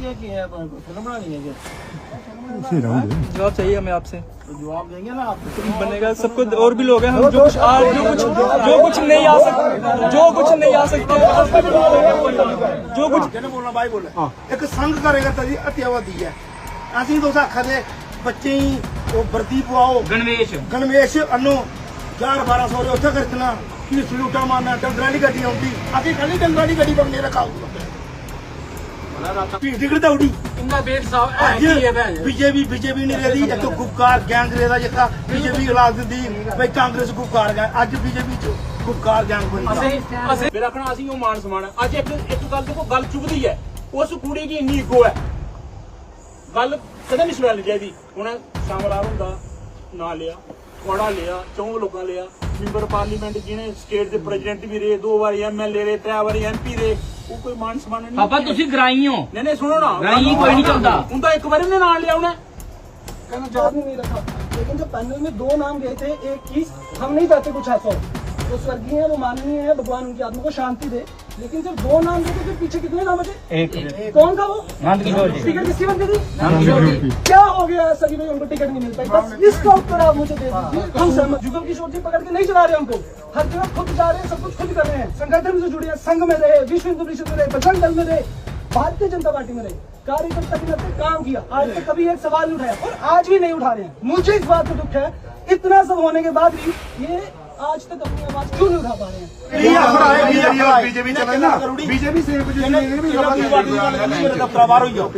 ये कि है फिल्म बनानी है क्या जवाब चाहिए हमें आपसे तो जवाब देंगे ना आप बनेगा सबको और भी लोग हैं हम जो कुछ आज जो कुछ जो कुछ नहीं आ सकते जो कुछ नहीं आ सकते जो कुछ ਜਿਹਨੇ ਬੋਲਣਾ ਬਾਈ ਬੋਲੇ ਇੱਕ ਸੰਘ ਕਰੇਗਾ ਜੀ ਅਤਿਆਵਾਦੀ ਹੈ ਅਸੀਂ ਤਾਂ ਉਸ ਆਖਾਂ ਦੇ ਬੱਚੇ ਹੀ ਉਹ ਵਰਦੀ ਪਵਾਓ ਗਣਵੇਸ਼ ਗਣਵੇਸ਼ ਅਨੋ 11 1200 ਦੇ ਉੱਥੇ ਖਰਚਣਾ ਕੀ ਸਲੂਟਾ ਮਾਰਨਾ ਡੰਗਰਾਂ ਦੀ ਗੱਡੀ ਆਉਂਦੀ ਅਸੀਂ ਕਹਿੰਦੇ ਡੰਗਰਾਂ ਦੀ ਗੱਡੀ ਬੰਨੇ ਰਖਾਓ ਨਹੀਂ ਰਹੀ ਇੱਕ ਬੀਜੇਪੀ ਇਲਾਜ ਦਿੰਦੀ ਬਈ ਕਾਂਗਰਸ ਗੁਪਕਾਰ ਗੈਂਗ ਅੱਜ ਬੀਜੇਪੀ ਚ ਗੁਪਕਾਰ ਗੈਂਗ ਬਣੀ। ਅਸੀਂ ਅਸੀਂ ਮੇਰਾ ਕਹਣਾ ਅਸੀਂ ਉਹ ਮਾਨ ਸਮਾਨ ਹੈ। ਅੱਜ ਇੱਕ ਇੱਕ ਗੱਲ ਦੇਖੋ ਗੱਲ ਚੁਭਦੀ ਹੈ। ਉਸ ਕੁੜੀ ਦੀ ਇੰਨੀ ਈਗੋ ਹੈ। ਗੱਲ ਕਦੇ ਨਹੀਂ ਹੁਣ ਸ਼ਾਮਲਾਰ ਹੁੰਦਾ ਨਾਂ ਲਿਆ ਕੋੜਾ ਲਿਆ ਚੌਂ ਲੋਕਾਂ ਲਿਆ ਮੈਂਬਰ ਪਾਰਲੀਮੈਂਟ ਜਿਹਨੇ ਸਟੇਟ ਦੇ ਪ੍ਰੈਜ਼ੀਡੈਂਟ ਵੀ ਰਹੇ ਦੋ ਵਾਰੀ ਐਮਐਲਏ ਰਹੇ ਤਰੇ ਵਾਰੀ ਐਮਪੀ ਰਹੇ। ਉਹ ਕੋਈ ਮਾਨ ਸਮਾਨ ਨਹੀਂ ਪਾਪਾ ਤੁਸੀਂ ਗਰਾਈ ਹੋ ਨਹੀਂ ਨਹੀਂ ਸੁਣੋ ਨਾ ਗਰਾਈ ਕੋਈ ਨਹੀਂ ਚਾਹੁੰਦਾ ਹੁੰਦਾ ਇੱਕ ਵਾਰੀ ਉਹਨੇ ਨਾਂ ਲਿਆ ਉਹਨੇ कहना जवाब ही नहीं रखा लेकिन जब पैनल में दो नाम गए थे एक की हम नहीं चाहते कुछ ऐसा हो वो स्वर्गीय है वो माननीय है भगवान उनकी आत्मा को शांति दे लेकिन जब दो नाम गए थे फिर पीछे कितने नाम बचे एक कौन था वो नंद किशोर जी टिकट किसकी बनती थी नंद किशोर जी क्या हो गया ऐसा कि भाई उनको टिकट नहीं मिल पाई बस इसका उत्तर आप मुझे दे दीजिए हम सहमत जुगल किशोर जी पकड़ के नहीं चला रहे उनको हर जगह खुद जा रहे हैं, सब कुछ खुद कर रहे हैं। संगठन से जुड़े हैं, संघ में रहे, विश्व हिंदू परिषद में रहे, बजरंग दल में रहे, भारतीय जनता पार्टी में रहे। कार्यकर्ता के नाते काम किया। आज तक कभी एक सवाल उठाया और आज भी नहीं उठा रहे हैं। मुझे इस बात का दुख है, इतना सब होने के बाद भी ये आज तक अपनी आवाज क्यों नहीं उठा पा रहे हैं ਬੀਜੇਪੀ ਚੱਲੇ ਨਾ ਬੀਜੇਪੀ ਸੇਮ ਪੋਜੀਸ਼ਨ ਨਹੀਂ ਵੀ ਮੇਰੇ ਦਫਤਰ ਬਾਹਰ ਹੋਈ ਜਾਓ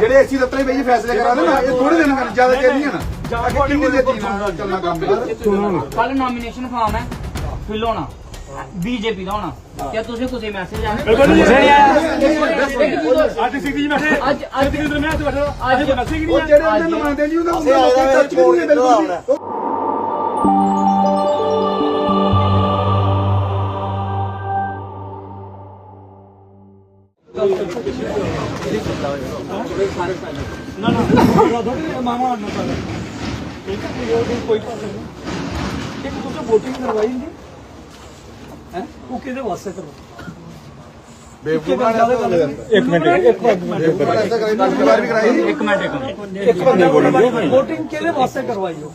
ਜਿਹੜੇ ਐਸੀ ਦਫਤਰ ਵਿੱਚ ਫੈਸਲੇ ਕਰਾਉਂਦੇ ਨਾ ਇਹ ਥੋੜੇ ਦਿਨ ਕਰ ਜ਼ਿਆਦਾ ਚਿਰ ਨਹੀਂ ਹੈ ਨਾ ਅੱਗੇ ਕਿੰਨੀ ਦੇਰ ਚੱਲਣਾ ਚੱਲਣਾ ਕੰਮ ਕੱਲ ਨੋਮੀਨੇਸ਼ਨ ਫਾਰਮ ਹੈ ਫਿਲ ਹੋਣਾ ਬੀਜੇਪੀ ਦਾ ਹੋਣਾ ਕਿਆ ਤੁਸੀਂ ਕੁਝ ਮੈਸੇਜ ਆਇਆ ਅੱਜ ਸਿੱਧੀ ਬੈਠੇ ਅੱਜ ਅੱਜ ਮੈਂ ਤੇ ਬੈਠਾ ਅੱਜ ਮੈਸੇਜ ਉਹ ਜਿਹੜੇ ਉਹਦੇ ਨੁਮਾਇੰਦੇ ਨਹੀਂ ਹੁੰਦਾ ਉਹਨਾਂ ਲੋਕਾਂ ਨਾ ਨਾ ਮਾਮਾ ਨਾ ਕਰ ਠੀਕ ਹੈ ਕੋਈ ਕੋਈ ਪ੍ਰੋਬਲਮ ਇੱਕ ਤੁਸੀਂ VOTING ਕਰਵਾਈ ਨਹੀਂ ਹੈ ਉਹ ਕਿਹਦੇ ਵਾਸਤੇ ਕਰਵਾ ਇੱਕ ਮਿੰਟ ਇੱਕ ਮਿੰਟ ਇੱਕ ਮਿੰਟ ਇੱਕ ਮਿੰਟ VOTING ਕਿਹਦੇ ਵਾਸਤੇ ਕਰਵਾਈ ਹੋ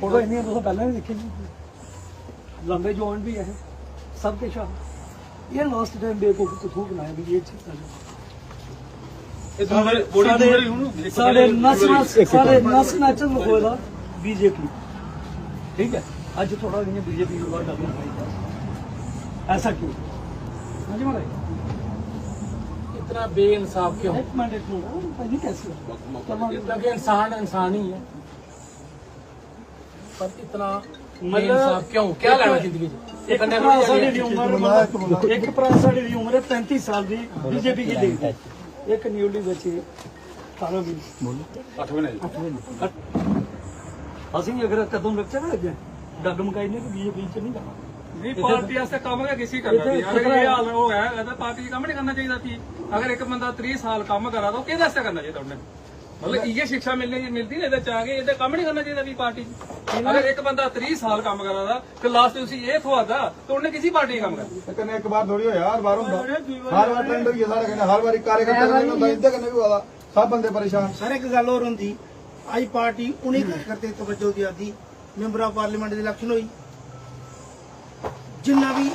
ਫੋਟੋ ਇੰਨੀਆਂ ਤੁਸੀਂ ਪਹਿਲਾਂ ਵੀ ਦੇਖੀ ਨਹੀਂ ਲੰਬੇ ਜੌਨ ਵੀ ਹੈ ਸਭ ਕੁਝ ਆ। ਇਹ ਲਾਸਟ ਟਾਈਮ ਬੇਕੂਫ ਕੁਥੂ ਬਣਾਇਆ ਵੀ ਇਹ ਚੀਜ਼ ਆ ਇਹ ਦੂਰੇ ਬੋੜੀ ਦੂਰੇ ਹੁਣ ਸਾਰੇ ਨਸ ਨਸ ਸਾਰੇ ਨਸ ਨਚ ਹੋਏਗਾ ਬੀਜੇਪੀ ਠੀਕ ਹੈ? ਅੱਜ ਥੋੜਾ ਜਿਹਾ ਬੀਜੇਪੀ ਨੂੰ ਬਾਤ ਕਰਨੀ ਚਾਹੀਦੀ। ਐਸਾ ਕਿਉਂ? ਸਮਝ ਮਾਰੇ ਇਤਨਾ ਬੇਇਨਸਾਫ ਕਿਉਂ? ਇੱਕ ਮਿੰਟ ਨੂੰ ਇਨਸਾਨ ਹੀ ਹੈ। पर इतना मतलब- बेइंसाफ क्यों क्या लेना जिंदगी च ਇੱਕ ਭਰਾ ਸਾਡੀ ਦੀ ਉਮਰ ਇੱਕ ਭਰਾ ਸਾਡੀ ਦੀ ਉਮਰ ਹੈ 35 ਸਾਲ ਦੀ ਬੀਜੇਪੀ ਕੀ ਦੇਖਦਾ ਇੱਕ ਨਿਊਲੀ ਬੱਚੀ 18 ਵੀ ਬੋਲੋ 8 ਮਹੀਨੇ ਅਸੀਂ ਅਗਰ ਕਦਮ ਰੱਖੇ ਨਾ ਅੱਗੇ ਡੱਗ ਮਕਾਈ ਨੇ ਤਾਂ ਬੀਜੇਪੀ ਚ ਨਹੀਂ ਜਾਣਾ ਨਹੀਂ ਪਾਰਟੀ ਵਾਸਤੇ ਕੰਮ ਹੈ ਕਿਸੇ ਕਰਨਾ ਸੀ ਅਗਰ ਇਹ ਹਾਲ ਉਹ ਹੈ ਇਹਦਾ ਪਾਰਟੀ 'ਚ ਕੰਮ ਨਹੀਂ ਕਰਨਾ ਚਾਹੀਦਾ ਸੀ ਅਗਰ ਇੱਕ ਬੰਦਾ 30 ਸਾਲ ਕੰਮ ਕਰਾ ਦੋ ਕਿਹਦੇ ਵਾਸਤੇ ਕਰਨਾ ਚਾਹੀਦਾ ਉਹਨੇ ਮਤਲਬ ਇਹ ਸਿੱਖਿਆ ਮਿਲਣੀ ਮਿਲਦੀ ਨੇ ਇਹਦੇ ਚ ਆ ਕੇ ਇਹਦੇ ਕੰਮ ਨਹੀਂ ਕਰਨਾ ਚਾਹੀਦਾ ਵੀ ਪਾਰਟੀ 'ਚ। ਅਗਰ ਇੱਕ ਬੰਦਾ 30 ਸਾਲ ਕੰਮ ਕਰਾ ਦਾ ਤੇ ਲਾਸਟ ਤੁਸੀਂ ਇਹ ਖਵਾਦਾ ਤਾਂ ਉਹਨੇ ਕਿਸੇ ਪਾਰਟੀ 'ਚ ਕੰਮ ਕਰਨਾ। ਕਨੇ ਇੱਕ ਵਾਰ ਥੋੜੀ ਹੋਇਆ ਹਰ ਵਾਰ ਹੁੰਦਾ। ਹਰ ਵਾਰ ਟ੍ਰੈਂਡ ਹੋਈ ਸਾਰੇ ਕਹਿੰਦੇ ਹਰ ਵਾਰੀ ਕਾਰਜਕਰਤਾ ਨਹੀਂ ਹੁੰਦਾ ਇੱਥੇ ਕਨੇ ਵੀ ਹੋਦਾ ਸਭ ਬੰਦੇ ਪਰੇਸ਼ਾਨ। ਸਰ ਇੱਕ ਗੱਲ ਹੋਰ ਹੁੰਦੀ ਆਈ ਪਾਰਟੀ ਉਨੀ ਕਰਤੇ ਤਵੱਜੋ ਦਿਆਦੀ ਮੈਂਬਰ ਆਫ ਪਾਰਲੀਮੈਂਟ ਦੀ ਇਲੈਕਸ਼ਨ ਹੋਈ। ਜਿੰਨਾ ਵੀ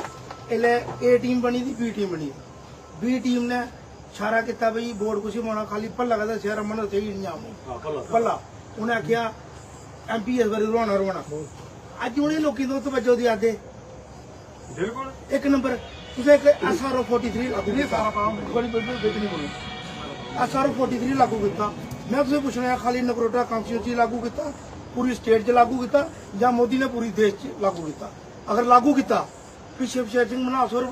ਇਹਲੇ ਏ ਟੀਮ ਬਣੀ ਦੀ ਬੀ ਟੀਮ ਬਣੀ। ਬੀ ਟੀਮ ਨੇ ਇਸ਼ਾਰਾ ਕੀਤਾ ਬਈ ਬੋਰਡ ਕੁਛ ਹੋਣਾ ਖਾਲੀ ਪੱਲਾ ਕਹਦਾ ਸ਼ਹਿਰ ਅਮਨ ਉੱਥੇ ਹੀ ਨਹੀਂ ਆਉਣੀ ਪੱਲਾ ਉਹਨੇ ਆਖਿਆ ਐਮਪੀ ਇਸ ਵਾਰੀ ਰੋਣਾ ਰੋਣਾ। ਅੱਜ ਉਹਨੇ ਲੋਕੀ ਤੋਂ ਤਵੱਜੋ ਦਿਆਦੇ ਬਿਲਕੁਲ ਇੱਕ ਨੰਬਰ ਤੁਸੀਂ ਇੱਕ ਐਸਆਰਓ 43 ਲਾਗੂ ਕੀਤਾ। ਬੜੀ ਬੜੀ ਬੇਚਣੀ ਬਣੀ ਐਸਆਰਓ 43 ਲਾਗੂ ਕੀਤਾ। ਮੈਂ ਤੁਸੀਂ ਪੁੱਛਣਾ ਖਾਲੀ ਨਗਰੋਟਾ ਕਾਂਸਟੀਚੂੰਸੀ ਲਾਗੂ ਕੀਤਾ? ਪੂਰੀ ਸਟੇਟ 'ਚ ਲਾਗੂ ਕੀਤਾ? ਜਾਂ ਮੋਦੀ ਨੇ ਪੂਰੀ ਦੇਸ਼ 'ਚ ਲਾਗੂ ਕੀਤਾ? ਅਗਰ ਲਾਗੂ ਕੀਤਾ ਪਿਛੇ ਪਿਛੇ ਸਿੰਘ ਮਨਾਸਰ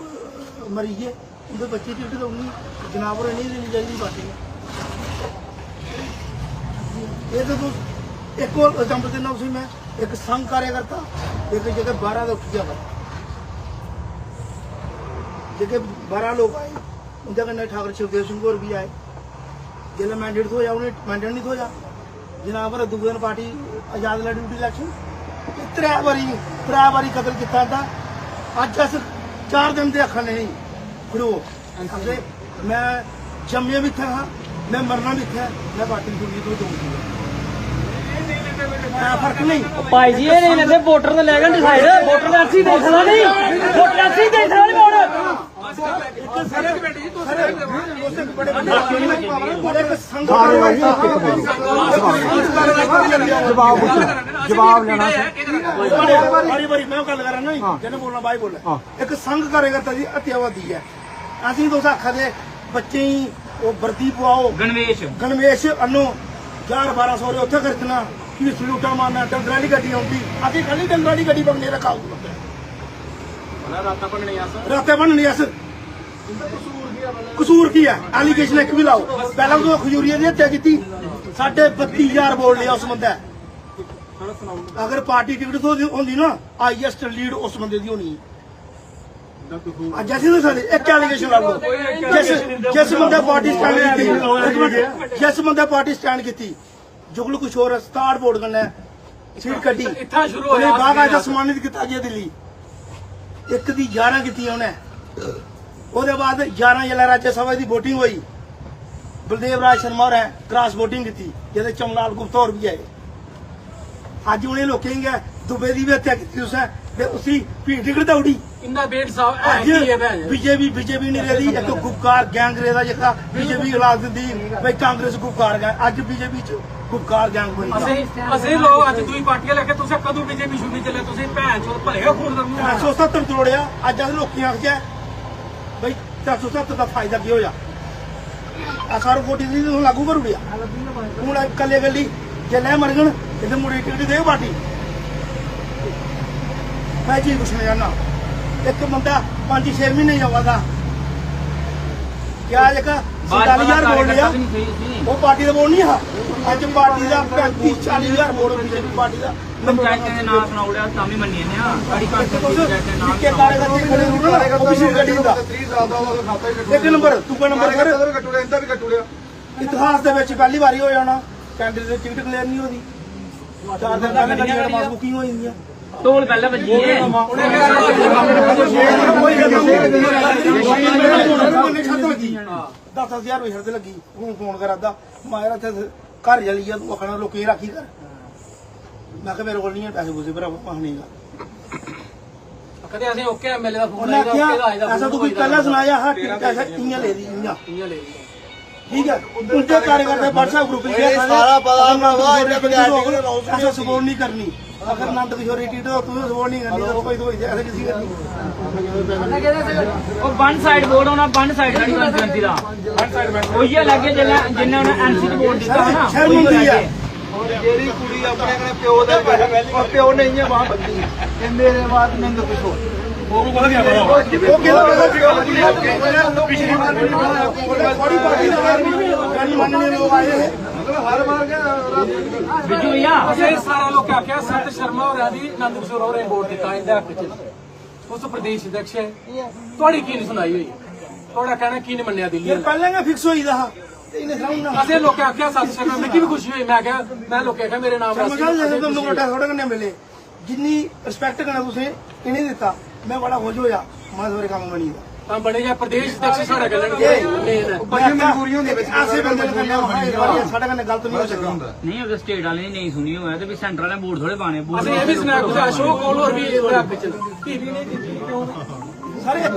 ਮਰੀਏ ਉਹਦੇ ਬੱਚੇ ਦੀ ਟਿਕਟ ਦਊਗੀ ਜਨਾਬਰ ਨਹੀਂ ਦੇਣੀ ਚਾਹੀਦੀ ਪਾਰਟੀ ਨੂੰ ਇਹ ਤਾਂ ਤੂੰ ਇੱਕ ਹੋਰ ਐਗਜ਼ਾਮਪਲ ਦਿੰਦਾ ਤੁਸੀਂ ਮੈਂ ਇੱਕ ਸੰਘ ਕਾਰਿਆਕਰਤਾ ਇੱਕ ਜਗ੍ਹਾ 12 ਦਾ ਉੱਠ ਗਿਆ ਵਾ जेके बारह लोग आए उनके कन्नै ठाकर शिवदेव सिंह होर भी आए जिसलै मैंडेट थ्होया उ'नें मैंडेट नहीं थ्होया जनाब पर दूए दिन पार्टी आजाद लड़ी उठी इलेक्शन त्रै बारी त्रै बारी कतल कीता इंदा अज्ज अस चार दिन दे आखा नहीं खड़ो ਅਸੀਂ ਮੈਂ ਜੰਮਿਆ ਵੀ ਇੱਥੇ ਹਾਂ ਮੈਂ ਮਰਨਾ ਵੀ ਇੱਥੇ ਮੈਂ ਦੀ ਦੁਨੀਆ ਤੋਂ ਦਊਂਗੀ ਐ ਫ਼ਰਕ ਨਹੀਂ। ਭਾਈ ਜੀ ਇਹ ਨਹੀਂ ਲੈਂਦੇ ਵੋਟਰ ਤੇ ਲੈ ਗਏ ਡਿਸਾਈਡ। ਵੋਟਰ ਦਾ ਅਸੀਂ ਦੇਖਣਾ ਨਹੀਂ। ਵੋਟਰ ਦਾ ਅਸੀਂ ਦੇਖਣਾ ਨਹੀਂ ਵੋਟ। ਬੜੇ ਸੰਗ ਜਵਾਬ ਲੈਣਾ ਵਾਰੀ ਵਾਰੀ ਮੈਂ ਗੱਲ ਕਰਾਂ ਨਹੀਂ ਜਿਹਨੇ ਬੋਲਣਾ ਬਾਈ ਬੋਲੇ ਇੱਕ ਸੰਗ ਕਰੇਗਾ ਜੀ ਅਤਿਆਵਾਦੀ ਹੈ। ਅਸੀਂ ਆਖਾ ਦੇ ਬੱਚੇ ਹੀ ਉਹ ਵਰਦੀ ਪਵਾਓ। ਗਣਵੇਸ਼। ਗਣਵੇਸ਼ ਅਨੋ 11 1200 ਦੇ ਉੱਥੇ ਖਰਚਣਾ ਕੀ ਸਲੂਟਾ ਮਾਰਨਾ ਡੰਗਰਾਂ ਦੀ ਗੱਡੀ ਆਉਂਦੀ। ਅਸੀਂ ਕੱਲੀ ਡੰਗਰਾਂ ਦੀ ਗੱਡੀ ਬੰਨੇ ਰਖਾਉ ਰਾਤੇ ਬੰਨਣੀ ਅਸ ਕਸੂਰ ਕੀ ਹੈ ਐਲੀਗੇਸ਼ਨ ਇੱਕ ਵੀ ਲਾਓ। ਪਹਿਲਾਂ ਉਹ ਖਜੂਰੀਏ ਦੀ ਹੱਤਿਆ ਕੀਤੀ। ਸਾਡੇ 32000 ਬੋਲ ਲਿਆ ਉਸ ਬੰਦਾ। ਅਗਰ ਪਾਰਟੀ ਟਿਕਟ ਤੋਂ ਹੁੰਦੀ ਨਾ ਹਾਈਐਸਟ ਲੀਡ ਉਸ ਬੰਦੇ ਦੀ ਹੋਣੀ। ਅੱਜ ਅਸੀਂ ਤਾਂ ਸਾਡੇ ਇੱਕ ਐਲੀਗੇਸ਼ਨ ਲਾ ਲਓ ਜਿਸ ਜਿਸ ਬੰਦੇ ਪਾਰਟੀ ਸਟੈਂਡ ਕੀਤੀ। ਜਿਸ ਬੰਦੇ ਪਾਰਟੀ ਸਟੈਂਡ ਕੀਤੀ। ਜੁਗਲ ਕੁਛ ਹੋਰ ਸਟਾਰ ਬੋਰਡ ਕਰਨਾ ਸੀਟ ਕੱਢੀ। ਇੱਥਾਂ ਸ਼ੁਰੂ ਹੋਇਆ ਸਨਮਾਨਿਤ ਕੀਤਾ ਗਿਆ ਦਿੱਲੀ ਇੱਕ ਦੀ 11 ਕੀਤੀ ਉਹਨੇ। ਉਹਦੇ ਬਾਅਦ 11 ਜ਼ਿਲ੍ਹਾ ਰਾਜ ਸਭਾ ਦੀ VOTING ਹੋਈ। ਬਲਦੇਵ ਰਾਜ ਸ਼ਰਮਾ ਹੋਰਾਂ ਕ੍ਰਾਸ VOTING ਕੀਤੀ। ਜਿਹਦੇ ਚਮਲਾਲ ਗੁਪਤਾ ਹੋਰ ਵੀ ਆਏ। ਅੱਜ ਉਹਨੇ ਲੋਕਾਂ ਹੀ ਗਏ ਦੁਬੇ ਦੀ ਵੀ ਹੱਤਿਆ ਕੀਤੀ ਉਸੇ ਤੇ ਉਸੀ ਭੀੜ ਟਿਕਟ ਦੌੜੀ ਇੰਨਾ ਬੇਟ ਸਾਹਿਬ ਅੱਜ ਬੀਜੇਪੀ ਬੀਜੇਪੀ ਨਹੀਂ ਰਹੀ ਇੱਕ ਗੁਪਕਾਰ ਗੈਂਗ ਰੇਦਾ ਜਿਹੜਾ ਬੀਜੇਪੀ ਖਿਲਾਫ ਦਿੰਦੀ ਬਈ ਕਾਂਗਰਸ ਗੁਪਕਾਰ ਗੈਂਗ ਅੱਜ ਬੀਜੇਪੀ ਚ ਗੁਪਕਾਰ ਗੈਂਗ ਬਣੀ। ਅਸੀਂ ਅਸੀਂ ਲੋਕ ਅੱਜ ਤੁਸੀਂ ਪਾਰਟੀਆਂ ਲੈ ਕੇ ਤੁਸੀਂ ਕਦੋਂ ਬੀਜੇਪੀ ਛੁੱਟੀ ਚੱਲੇ? ਤੁਸੀਂ ਭੈਣ ਚੋਦ ਭਲੇਗਾ ਖੂਨ ਦਾ ਮੂੰਹ 370 ਤੋੜਿਆ ਅੱਜ ਅਸੀਂ ਲੋਕੀ ਆਖਿਆ ਬਈ 370 ਦਾ ਫਾਇਦਾ ਕੀ ਹੋਇਆ? ਆ ਸਾਰੂ ਕੋਟੀ ਦੀ ਨੂੰ ਲਾਗੂ ਕਰ ਉੜਿਆ ਹੁਣ ਕੱਲੇ ਗੱਲੀ ਜੇ ਲੈ ਮਰਗਣ ਇਹਦੇ ਮੁੜੀ ਟਿਕਟ ਦੇ ਪਾਰਟੀ। ਮੈਂ ਜੀ ਕੁਛ ਨਹੀਂ ਜਾਣਾ ਇੱਕ ਬੰਦਾ 5-6 ਮਹੀਨੇ ਜਾਵਾਦਾ ਕਿਆ ਜਗਾ? 40000 ਬੋਲ ਲਿਆ। ਉਹ ਪਾਰਟੀ ਦਾ ਬੋਲ ਨਹੀਂ ਆ। ਅੱਜ ਪਾਰਟੀ ਦਾ 35 40000 ਬੋਲ ਬੀਜੇਪੀ ਪਾਰਟੀ ਦਾ। ਪੰਚਾਇਤ ਦੇ ਨਾਮ ਸੁਣਾਉੜਿਆ ਤਾਂ ਵੀ ਮੰਨੀ ਜਾਂਦੇ ਆ। ਸਾਡੀ ਪੰਚਾਇਤ ਦੇ ਨਾਮ ਨਿੱਕੇ ਕਾਰਜਕਰਤਾ ਖੜੇ ਹੋਣ ਨਾ ਉਹ ਵੀ ਗੱਡੀ ਹੁੰਦਾ ਇੱਕ ਨੰਬਰ ਦੂਜਾ ਨੰਬਰ ਕਰ ਇਤਿਹਾਸ ਦੇ ਵਿੱਚ ਪਹਿਲੀ ਵਾਰੀ ਹੋ ਜਾਣਾ ਕੈਂਡੀਡੇਟ ਦੀ ਟਿਕਟ ਕਲੀਅਰ ਨਹੀਂ ਹੋਦੀ ਚਾਰ ਦਿਨ ਪਹਿਲਾਂ ਗੱਡੀਆਂ? ਪਾਸ ਬੁਕਿੰਗ ਹੋ ਜਾਂਦੀਆਂ ਟੋਲ ਪਹਿਲਾਂ ਵੱਜੀ ਏ ਦਸ ਹਜ਼ਾਰ ਹਰਦੇ ਲੱਗੀ। ਹੁਣ ਫੋਨ ਕਰਾਦਾ ਮਾਇਰਾ ਤੇ ਘਰ ਜਲੀ ਆ ਤੂੰ ਆਖਣਾ ਲੋਕੀ ਰਾਖੀ ਕਰ। ਮੈਂ ਕਿਹਾ ਮੇਰੇ ਕੋਲ ਨਹੀਂ ਹੈ ਪੈਸੇ ਪੂਸੇ ਭਰਾ ਪਾਣੀਗਾ ਕਦੇ ਅਸੀਂ ਓਕੇ ਐਮਐਲਏ ਦਾ ਫੋਨ ਉਹਨੇ ਕਿਹਾ ਐਸਾ ਤੂੰ ਕੋਈ ਪਹਿਲਾਂ ਸੁਣਾਇਆ ਹਾਂ ਐਸਾ ਇੰਨੀਆਂ ਲੈ ਦੀ ਇੰਨੀਆਂ ਠੀਕ ਹੈ ਕਾਰਜਕਰਤਾ WhatsApp ਗਰੁੱਪ ਵਿੱਚ ਇਹ ਸਾਰਾ ਪਤਾ ਭਰਾਵਾ, ਇਹਨੇ ਬਗੈਰ ਐਸਾ ਸਪੋਰਟ ਨਹੀਂ ਕਰਨੀ। ਅਗਰ ਨੰਦ ਕਿਸ਼ੋਰ ਰੀਟੀ ਤੋਂ ਤੂੰ ਸਪੋਰਟ ਨਹੀਂ ਕਰਨੀ ਤਾਂ ਕੋਈ ਕੋਈ ਐਸਾ ਕਿਸੇ ਕਰਨੀ ਉਹ ਵਨ ਸਾਈਡ ਬੋਰਡ ਹੋਣਾ ਵਨ ਸਾਈਡ ਸਾਡੀ ਕੰਸਟੀਟੈਂਸੀ ਦਾ ਵਨ ਸਾਈਡ ਉਹੀ ਆ ਲੱਗੇ ਜਿੰਨਾ ਜਿੰਨਾ ਉਹਨੇ ਐਨਸੀ ਤੇ ਬੋਰਡ ਦਿੱਤਾ ਨਾ ਸ਼ਰਮ ਹੁੰਦੀ ਆ ਜਿਹੜੀ ਕੁੜੀ ਆਪਣੇ ਕੋਲ ਪਿਓ ਦੇ ਉਹ ਪਿਓ ਨਹੀਂ ਹੈ ਵਾਹ ਬੰਦੀ ਇਹ ਮੇਰੇ ਬਾਅਦ ਨੰਦ ਕਿਸ਼ੋਰ ਉਹ ਕਿਹਦਾ ਕਹਿੰਦਾ ਪਿਛਲੀ ਵਾਰ ਵੀ ਬੜੀ ਪਾਰਟੀ ਦਾ ਗੱਲ ਮੰਨਣੇ ਲੋਕ ਆਏ ਨੇ ਹਰ ਵਾਰ ਗਿਆ ਬਿਜੂ ਆ ਅਸੀਂ ਸਾਰਾ ਲੋਕ ਆਖਿਆ ਸੰਤ ਸ਼ਰਮਾ ਹੋਰਾਂ ਦੀ ਕਿਸ਼ੋਰ ਹੋਰਾਂ ਵੋਟ ਦਿੱਤਾ ਇਹਦਾ ਹੱਕ ਚ। ਉਸ ਪ੍ਰਦੇਸ਼ ਅਧਿਕਸ਼ ਹੈ ਤੁਹਾਡੀ ਕੀ ਨੀ ਸੁਣਾਈ ਹੋਈ? ਤੁਹਾਡਾ ਕਹਿਣਾ ਕੀ ਨਹੀਂ ਮੰਨਿਆ ਦਿੱਲੀ ਫਿਰ ਨੇ? ਪਹਿਲਾਂ nga ਫਿਕਸ ਹੋਈ ਦਾ ਹਾਂ ਤੇ ਇਹਨੇ ਸਾਹਮਣੇ ਅਸੀਂ ਲੋਕ ਆਖਿਆ ਸੰਤ ਸ਼ਰਮਾ ਮੈਨੂੰ ਵੀ ਖੁਸ਼ੀ ਹੋਈ? ਮੈਂ ਕਿਹਾ ਮੈਂ ਲੋਕ ਆਖਿਆ ਮੇਰੇ ਨਾਮ ਰਾਸੀ ਮਗਲ ਜੇ ਤੁਹਾਨੂੰ ਕੋਟਾ ਥੋੜਾ ਕੰਨੇ ਮਿਲੇ। ਜਿੰਨੀ ਰਿਸਪੈਕਟ ਕਰਨਾ ਤੁਸੀਂ ਇਹਨੇ ਦਿੱਤਾ। ਮੈਂ ਬੜਾ ਖੁਸ਼ ਹੋਇਆ। ਮੈਂ ਕੰਮ ਬਣੀ ਦਾ ਤਾਂ ਬਣੇ ਜਾਂ ਪ੍ਰਦੇਸ਼ ਅਧਿਕਸ਼ ਸਾਡਾ ਹੈ। ਬੜੀ ਮਜਬੂਰੀ ਹੁੰਦੀ ਵਿੱਚ ਆਸੇ ਬੰਦੇ ਨੂੰ ਕੰਨੇ ਵਾਰੀ ਸਾਡੇ ਕੰਨੇ ਗਲਤ ਨਹੀਂ ਹੋ ਸਕਦਾ। ਨਹੀਂ ਅਗਰ ਸਟੇਟ ਵਾਲੇ ਨੇ ਨਹੀਂ ਸੁਣੀ ਹੋਇਆ ਤੇ ਵੀ ਸੈਂਟਰ ਵਾਲੇ ਬੋਰਡ ਥੋੜੇ ਪਾਣੇ ਬੋਰਡ ਅਸੀਂ ਇਹ ਵੀ ਸੁਣਿਆ ਕਿ ਅਸ਼ੋਕ ਕੋਲ ਹੋਰ ਵੀ ਇਹਦੇ ਹੱਕ ਚ ਟੀਵੀ ਨੇ ਦਿੱਤੀ ਕਿਉਂ ਸਾਰੇ ਇੱਕ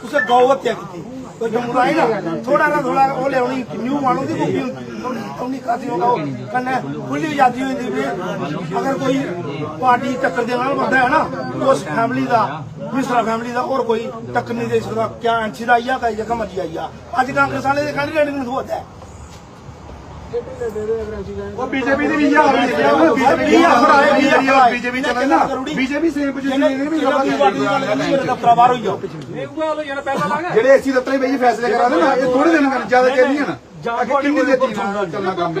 ਤੁਸੀਂ ਗਊ ਹੱਤਿਆ ਕੀਤੀ। ਕੋਈ ਜਮੁਰਾਈ ਨਾ ਥੋੜਾ ਨਾ ਥੋੜਾ ਉਹ ਲਿਆਉਣੀ ਨਿਊ ਮਾਣੋ ਦੀ ਹੁੰਦੀ ਉਹਨੀ ਕਾਦੀ ਹੋਗਾ ਉਹ ਕੰਨੇ ਖੁੱਲੀ ਆਜ਼ਾਦੀ ਹੁੰਦੀ ਵੀ ਅਗਰ ਕੋਈ ਪਾਰਟੀ ਟੱਕਰ ਦੇ ਨਾਲ ਬੰਦਾ ਹੈ ਨਾ ਉਸ ਫੈਮਿਲੀ ਦਾ ਮਿਸਰਾ ਫੈਮਿਲੀ ਦਾ ਹੋਰ ਕੋਈ ਟੱਕਰ ਨਹੀਂ ਦੇ ਸਕਦਾ। ਕਿਆ ਐਂਸੀ ਦਾ ਆਇਆ ਕਈ ਜਗ੍ਹਾ ਮਰਜ਼ੀ ਆਇਆ ਅੱਜ ਕਾਂਗਰਸ ਵਾਲੇ ਦੇ ਕੈਂਡੀਡੇਟ ਨੂੰ ਹੋਦਾ ਹੈ। ਉਹ ਬੀਜੇਪੀ ਦੀ ਵੀ ਹਾਲ ਬੀਜੇਪੀ ਬੀਜੇਪੀ ਚੱਲਣਾ ਬੀਜੇਪੀ ਸੇਮ ਪੋਜੀਸ਼ਨ ਨਹੀਂ ਵੀ ਮੇਰੇ ਦਫ਼ਤਰ ਬਾਹਰ ਹੋਈ ਜਾਓ। ਇਹ ਉਹ ਵਾਲਾ ਜਿਹੜਾ ਪਹਿਲਾਂ ਲਾਗਾ। ਜਿਹੜੇ ਏਸੀ ਦਫ਼ਤਰ ਵਿੱਚ ਫੈਸਲੇ ਕਰਾਦੇ ਨਾ ਇਹ ਥੋੜੇ ਦਿਨ ਕਰਨ ਜ਼ਿਆਦਾ ਚਿਰ ਨਹੀਂ ਅੱਗੇ ਕਿੰਨੀ ਦੇਤੀ ਨਾਲ ਚੱਲਣਾ ਕੰਮ?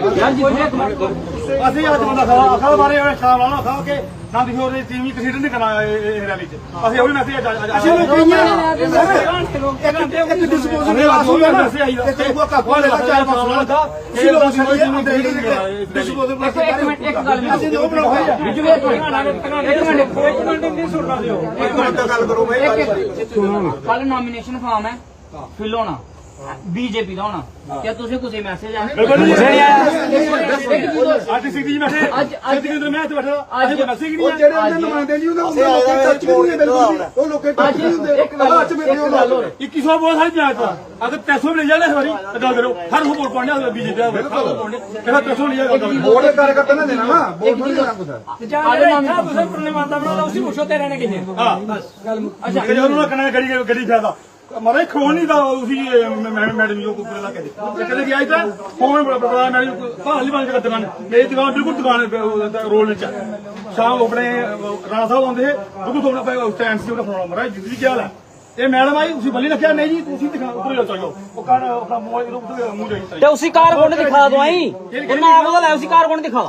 ਅਸੀਂ ਅੱਜ ਬੰਦਾ ਖਾ ਖਾ ਬਾਰੇ ਸ਼ਾਮ ਨਾਲ ਖਾ ਕੇ ਨੰਦ ਕਿਸ਼ੋਰ ਦੀ ਟੀਮ ਇੱਕ ਸੀਟ ਨਹੀਂ ਕਰਾਇਆ ਇਹ ਰੈਲੀ 'ਚ। ਅਸੀਂ ਉਹ ਵੀ ਮੈਸੇਜ ਅਸੀਂ ਲੋਕ ਕਈਆਂ ਇੱਕ ਡਿਸਪੋਜ਼ਲ ਦੇ। ਲਾਸ ਹੋ ਗਿਆ ਨਾ ਇੱਕ ਉਹ ਕਾਪਾ ਲੈ ਚਾਰ ਪਾਸ ਨਾਲ ਦਾ ਅਸੀਂ ਲੋਕ ਡਿਸਪੋਜ਼ਲ ਇੱਕ ਇੱਕ ਮਿੰਟ ਇੱਕ ਗੱਲ ਅਸੀਂ ਉਹ ਬਣਾਇਆ ਇੱਕ ਮਿੰਟ ਇੱਕ ਮਿੰਟ ਇੱਕ ਮਿੰਟ ਨਹੀਂ ਸੁਣਨਾ ਦਿਓ। ਇੱਕ ਮਿੰਟ ਗੱਲ ਕਰੋ ਬਈ ਕੱਲ ਨੋਮੀਨੇਸ਼ਨ ਫਾਰਮ ਹੈ ਫਿਲ ਹੋਣਾ। ਬੀਜੇਪੀ ਦਾ ਹੋਣਾ। ਕਿਆ ਤੁਸੀਂ ਕੋਈ ਮੈਸੇਜ ਆ ਅੱਜ ਸਿੱਧੀ ਜੀ ਬੈਠੇ ਅੱਜ ਅੱਜ ਅੰਦਰ ਮੈਂ ਇੱਥੇ ਬੈਠਾ। ਅੱਜ ਕੋਈ ਮੈਸੇਜ ਉਹ ਜਿਹੜੇ ਉਹਦੇ ਨੁਮਾਇੰਦੇ ਨਹੀਂ ਹੁੰਦੇ ਉਹ ਲੋਕਾਂ ਟੱਚ ਵੀ ਨਹੀਂ ਬਿਲਕੁਲ ਉਹ ਲੋਕਾਂ ਟੱਚ ਨਹੀਂ ਹੁੰਦੇ। ਇੱਕ ਗੱਲ ਅੱਜ ਮੇਰੇ ਉਹ ਲਾ ਲੋ 2100 ਬਹੁਤ ਸਾਰੀ ਜਾਂਚ ਆ। ਅਗਰ 300 ਮਿਲ ਜਾਣਾ ਇਸ ਵਾਰੀ। ਗੱਲ ਕਰੋ ਹਰ ਵੋਟ ਪਾਉਣੇ ਆ ਬੀਜੇਪੀ ਦਾ ਕਿਹੜਾ 300 ਨਹੀਂ ਜਾਏਗਾ ਬੋਰਡ ਦੇ ਕਾਰਜਕਰਤਾ ਨੇ ਦੇਣਾ ਨਾ। ਬੋਰਡ ਨਹੀਂ ਦੇਣਾ ਕੁਝ ਆਲੇ ਨਾਮ ਤੁਸੀਂ ਉਸੇ ਪੁੱਛੋ ਤੇਰੇ ਨੇ ਹਾਂ। ਕਿ ਉਹਨੂੰ ਕਹਣਾ ਗੱਡੀ ਗੱਡੀ ਫਾਇਦਾ। ਮਾਰੇ ਖੋਣ ਨਹੀਂ ਦਾ ਉਸੇ ਮੈਡਮ ਜੋ ਕੁਪਰੇ ਲਾ ਕੇ ਦੇ ਤੇ ਗਿਆ ਤਾਂ ਫੋਨ ਬੜਾ ਮੈਡਮ ਕਾਹਲੀ ਬੰਦ ਕਰ ਦੁਕਾਨ ਮੇਰੀ ਦੁਕਾਨ, ਬਿਲਕੁਲ ਦੁਕਾਨ ਰੋਲ ਵਿੱਚ ਆ। ਸ਼ਾਮ ਆਪਣੇ ਰਾਣਾ ਸਾਹਿਬ ਆਉਂਦੇ, ਬਿਲਕੁਲ ਥੋੜਾ ਪਿਆ ਸਟੈਂਡ ਸੀ, ਉਹਦਾ ਫੋਨ ਮਰਾ ਜਿੱਦੀ ਕੀ ਹਾਲ ਹੈ। ਇਹ ਮੈਡਮ ਆਈ ਤੁਸੀਂ ਬੱਲੀ ਰੱਖਿਆ ਨਹੀਂ ਜੀ ਤੁਸੀਂ ਦਿਖਾ ਉੱਪਰ ਹੀ ਚਲੋ ਉਹ ਕਾਰ ਆਪਣਾ ਮੋਬਾਈਲ ਨੂੰ ਉੱਤੇ ਮੂੰਹ ਜਾਈ ਤੇ ਉਸੇ ਕਾਰ ਕੋਣ ਦਿਖਾ ਦੋ ਆਈ ਉਹਨਾਂ ਆਪ ਉਹਦਾ ਲੈ ਉਸੇ ਕਾਰ ਕੋਣ ਦਿਖਾ